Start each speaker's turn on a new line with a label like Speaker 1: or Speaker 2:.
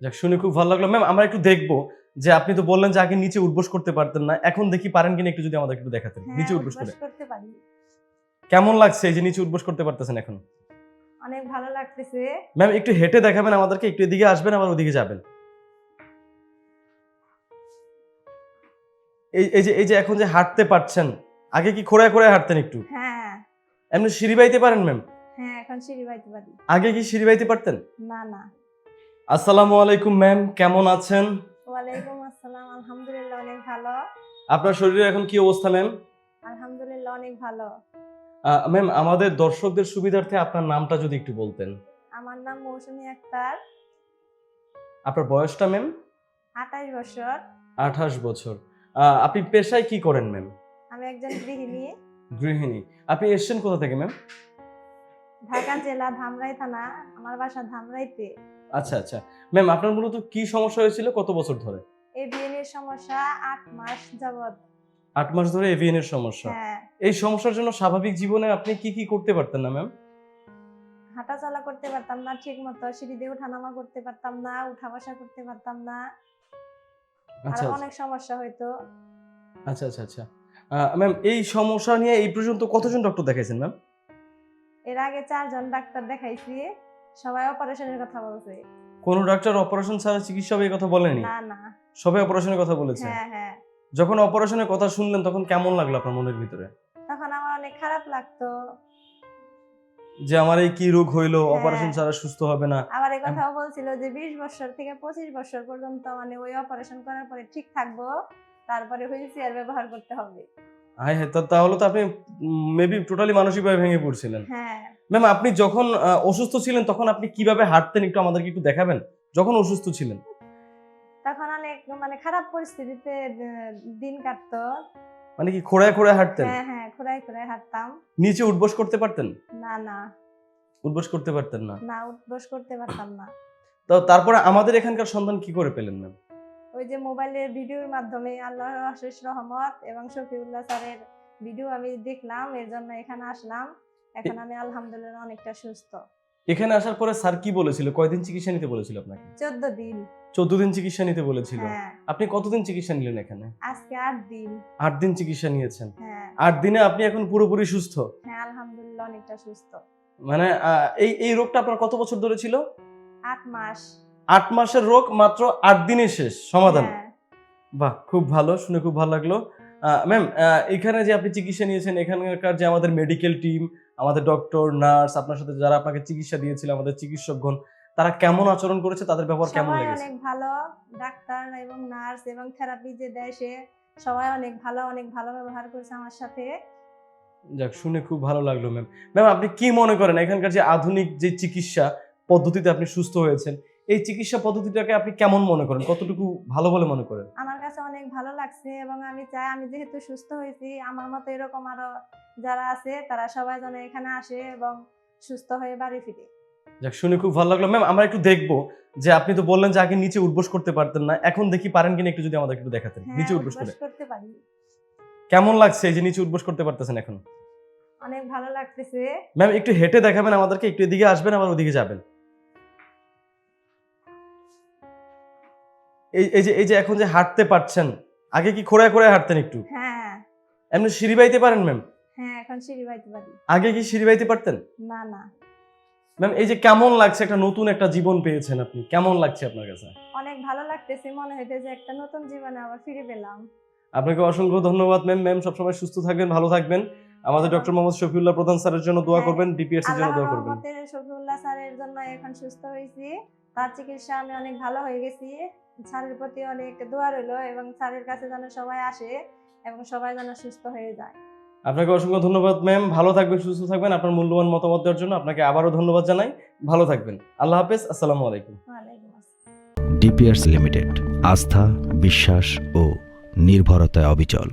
Speaker 1: যাক শুনে খুব ভালো লাগল। ম্যাম আমরা একটু দেখব যে আপনি তো বললেন যে আগে নিচে উঠবোস করতে পারতেন না। এখন দেখি পারেন কিনা একটু যদি আমাদের একটু দেখাতেন।
Speaker 2: হ্যাঁ,
Speaker 1: নিচে উঠবোস করে।
Speaker 2: করতে পারি।
Speaker 1: কেমন লাগছে এই যে নিচে উঠবোস করতে পারতেছেন এখন?
Speaker 2: অনেক ভালো লাগতেছে।
Speaker 1: ম্যাম একটু হেঁটে দেখাবেন আমাদেরকে একটু এদিকে আসবেন আবার ওদিকে যাবেন। এই এই যে এই যে এখন যে হাঁটতে পারছেন আগে কি খোড়ায় খোড়ায় হাঁটতেন একটু?
Speaker 2: হ্যাঁ।
Speaker 1: এমনি সিঁড়ি বাইতে পারেন ম্যাম
Speaker 2: হ্যাঁ এখন সিঁড়ি বাইতে পারি।
Speaker 1: আগে কি সিঁড়ি বাইতে পারতেন?
Speaker 2: না না।
Speaker 1: আসসালামু আলাইকুম ম্যাম। কেমন আছেন?
Speaker 2: ওয়ালাইকুম আসসালাম। আলহামদুলিল্লাহ অনেক ভালো।
Speaker 1: আপনার শরীরে এখন কি অবস্থা ম্যাম?
Speaker 2: আলহামদুলিল্লাহ অনেক ভালো।
Speaker 1: ম্যাম আমাদের দর্শকদের সুবিধার্থে আপনার নামটা যদি একটু বলতেন।
Speaker 2: আমার নাম মৌসুমী আক্তার।
Speaker 1: আপনার বয়সটা ম্যাম?
Speaker 2: আঠাশ বছর।
Speaker 1: আঠাশ বছর। আপনি পেশায় কি করেন ম্যাম?
Speaker 2: আমি একজন গৃহিণী।
Speaker 1: গৃহিণী। আপনি এসছেন কোথা থেকে ম্যাম?
Speaker 2: ঢাকা জেলা ধামরাই থানা। আমার বাসা ধামরাইতে।
Speaker 1: আচ্ছা আচ্ছা। ম্যাম আপনার মূলত কি সমস্যা হয়েছিল? কত বছর ধরে?
Speaker 2: এই বিয়ের সমস্যা আট মাস যাবৎ।
Speaker 1: আট মাস ধরে এভিএন এর সমস্যা।
Speaker 2: হ্যাঁ।
Speaker 1: এই সমস্যার জন্য স্বাভাবিক জীবনে আপনি কি কি করতে পারতেন না ম্যাম
Speaker 2: হাঁটা চলা করতে পারতাম না ঠিক মতো সিঁড়ি দিয়ে উঠানামা করতে পারতাম না উঠা বসা করতে পারতাম না। আর
Speaker 1: আচ্ছা। আচ্ছা
Speaker 2: অনেক সমস্যা হইতো।
Speaker 1: আচ্ছা আচ্ছা আচ্ছা। ম্যাম এই সমস্যা নিয়ে এই পর্যন্ত কতজন ডক্টর দেখাইছেন ম্যাম
Speaker 2: এর আগে চারজন ডাক্তার দেখাইছি। সবাই অপারেশনের কথা বলছে।
Speaker 1: কোন ডাক্তার অপারেশন ছাড়া চিকিৎসা হবে এই কথা বলেনি?
Speaker 2: না না।
Speaker 1: সবাই অপারেশনের কথা বলেছে?
Speaker 2: হ্যাঁ হ্যাঁ।
Speaker 1: যখন অপারেশনের কথা শুনলেন তখন কেমন লাগল আপনার মনের ভিতরে?
Speaker 2: তখন আমার অনেক খারাপ লাগতো।
Speaker 1: যে আমার এই কি রোগ হইল
Speaker 2: হ্যাঁ।
Speaker 1: অপারেশন ছাড়া সুস্থ হবে না।
Speaker 2: আবার এই কথাও বলছিল যে বিশ বছর থেকে পঁচিশ বছর পর্যন্ত মানে ওই অপারেশন করার পরে ঠিক থাকব তারপরে হুইল চেয়ার ব্যবহার করতে হবে।
Speaker 1: হ্যাঁ তা- তাহলে তো আপনি মেবি টোটালি মানসিকভাবে ভেঙে পড়ছিলেন।
Speaker 2: হ্যাঁ।
Speaker 1: ম্যাম আপনি যখন অসুস্থ ছিলেন তখন আপনি কীভাবে হাঁটতেন? একটু আমাদেরকে একটু দেখাবেন? যখন অসুস্থ ছিলেন।
Speaker 2: তখন অনেক মানে খারাপ পরিস্থিতিতে দিন কাটতো।
Speaker 1: মানে কি খোড়ায় খোড়ায় হাঁটতেন?
Speaker 2: হ্যাঁ হ্যাঁ খুঁড়াই খুঁড়াই হাঁটতাম।
Speaker 1: নিচে উঠবোস করতে পারতেন?
Speaker 2: না না।
Speaker 1: উঠবোস করতে পারতেন না?
Speaker 2: না উঠবস করতে পারতাম না।
Speaker 1: তো তারপরে আমাদের এখানকার সন্তান কি করে পেলেন ম্যাম
Speaker 2: ওই যে মোবাইলের ভিডিওর মাধ্যমে আল্লাহর অশেষ রহমত এবং শফিউল্লাহ স্যারের ভিডিও আমি দেখলাম এর জন্য এখানে আসলাম। এখন আমি আলহামদুলিল্লাহ অনেকটা সুস্থ।
Speaker 1: এখানে আসার পরে স্যার কি বলেছিল? কয়দিন চিকিৎসা নিতে বলেছিল আপনাকে?
Speaker 2: চোদ্দ দিন।
Speaker 1: চোদ্দ দিন চিকিৎসা নিতে বলেছিল?
Speaker 2: হ্যাঁ।
Speaker 1: আপনি কতদিন চিকিৎসা নিলেন এখানে?
Speaker 2: আজকে আট দিন।
Speaker 1: আট দিন চিকিৎসা নিয়েছেন?
Speaker 2: হ্যাঁ।
Speaker 1: আট দিনে আপনি এখন পুরোপুরি সুস্থ?
Speaker 2: হ্যাঁ আলহামদুলিল্লাহ অনেকটা সুস্থ।
Speaker 1: মানে এই এই রোগটা আপনার কত বছর ধরে ছিল?
Speaker 2: আট মাস।
Speaker 1: আট মাসের রোগ মাত্র আট দিনে শেষ সমাধান।
Speaker 2: হ্যাঁ।
Speaker 1: বাহ খুব ভালো শুনে খুব ভালো লাগল। ম্যাম এখানে যে আপনি চিকিৎসা নিয়েছেন এখানকার যে আমাদের মেডিকেল টিম আমাদের ডক্টর নার্স আপনার সাথে যারা আপনাকে চিকিৎসা দিয়েছিল আমাদের চিকিৎসকগণ তারা কেমন আচরণ করেছে তাদের ব্যবহার কেমন লেগেছে?
Speaker 2: অনেক ভালো ডাক্তার এবং নার্স এবং থেরাপি যে দেয় সে সবাই অনেক ভালো অনেক ভালো ব্যবহার করেছে আমার সাথে।
Speaker 1: যাক শুনে খুব ভালো লাগল ম্যাম ম্যাম আপনি কি মনে করেন এখানকার যে আধুনিক যে চিকিৎসা পদ্ধতিতে আপনি সুস্থ হয়েছেন এই চিকিৎসা পদ্ধতিটাকে আপনি কেমন মনে করেন? কতটুকু ভালো বলে মনে করেন?
Speaker 2: কাছে অনেক ভালো লাগছে এবং আমি চাই আমি যেহেতু সুস্থ হয়েছি আমার মতো এরকম আরও যারা আছে তারা সবাই যেন এখানে আসে এবং সুস্থ হয়ে বাড়ি ফিরে।
Speaker 1: যাক শুনে খুব ভালো লাগল। ম্যাম আমরা একটু দেখব যে আপনি তো বললেন যে আগে নিচে উঠবোস করতে পারতেন না এখন দেখি পারেন কিনা একটু যদি আমাদের একটু দেখাতেন।
Speaker 2: হ্যাঁ
Speaker 1: নিচে উঠবোস করে।
Speaker 2: করতে পারি।
Speaker 1: কেমন লাগছে এই যে নিচে উঠবোস করতে পারতেছেন এখন?
Speaker 2: অনেক ভালো লাগতেছে।
Speaker 1: ম্যাম একটু হেঁটে দেখাবেন আমাদেরকে একটু এদিকে আসবেন আবার ওদিকে যাবেন। এই এই যে এই যে এখন যে হাঁটতে পারছেন আগে কি খোড়ায় খোড়ায় হাঁটতেন একটু?
Speaker 2: হ্যাঁ।
Speaker 1: এমনি সিঁড়ি বাইতে পারেন ম্যাম?
Speaker 2: হ্যাঁ এখন সিঁড়ি বাইতে পারি।
Speaker 1: আগে কি সিঁড়ি বাইতে পারতেন?
Speaker 2: না না।
Speaker 1: ম্যাম এই যে কেমন লাগছে একটা নতুন একটা জীবন পেয়েছেন আপনি? কেমন লাগছে আপনার কাছে?
Speaker 2: অনেক ভালো লাগতেছে মনে হইতেছে একটা নতুন জীবনে আবার ফিরে পেলাম।
Speaker 1: আপনাকে অসংখ্য ধন্যবাদ ম্যাম। ম্যাম সবসময় সুস্থ থাকবেন ভালো থাকবেন। আমাদের ডক্টর মোহাম্মদ শফিউল্লাহ প্রধান স্যারের জন্য দোয়া
Speaker 2: হ্যাঁ।
Speaker 1: করবেন ডিপিএস এর জন্য দোয়া করবেন।
Speaker 2: শফিউল্লাহ স্যারের জন্য এখন সুস্থ হয়েছি। তার চিকিৎসা আমি অনেক ভালো হয়ে গেছি। স্যারের প্রতি অনেক দোয়া রইল এবং স্যারের কাছে যেন সবাই আসে এবং সবাই যেন সুস্থ হয়ে যায়।
Speaker 1: আপনাকে অসংখ্য ধন্যবাদ ম্যাম ভালো থাকবেন সুস্থ থাকবেন। আপনার মূল্যবান মতামত দেওয়ার জন্য আপনাকে আবারও ধন্যবাদ জানাই। ভালো থাকবেন। আল্লাহ হাফেজ। আসসালামু আলাইকুম।
Speaker 2: ডিপিআরস
Speaker 3: ডিপিয়ার্স লিমিটেড আস্থা বিশ্বাস ও নির্ভরতায় অবিচল।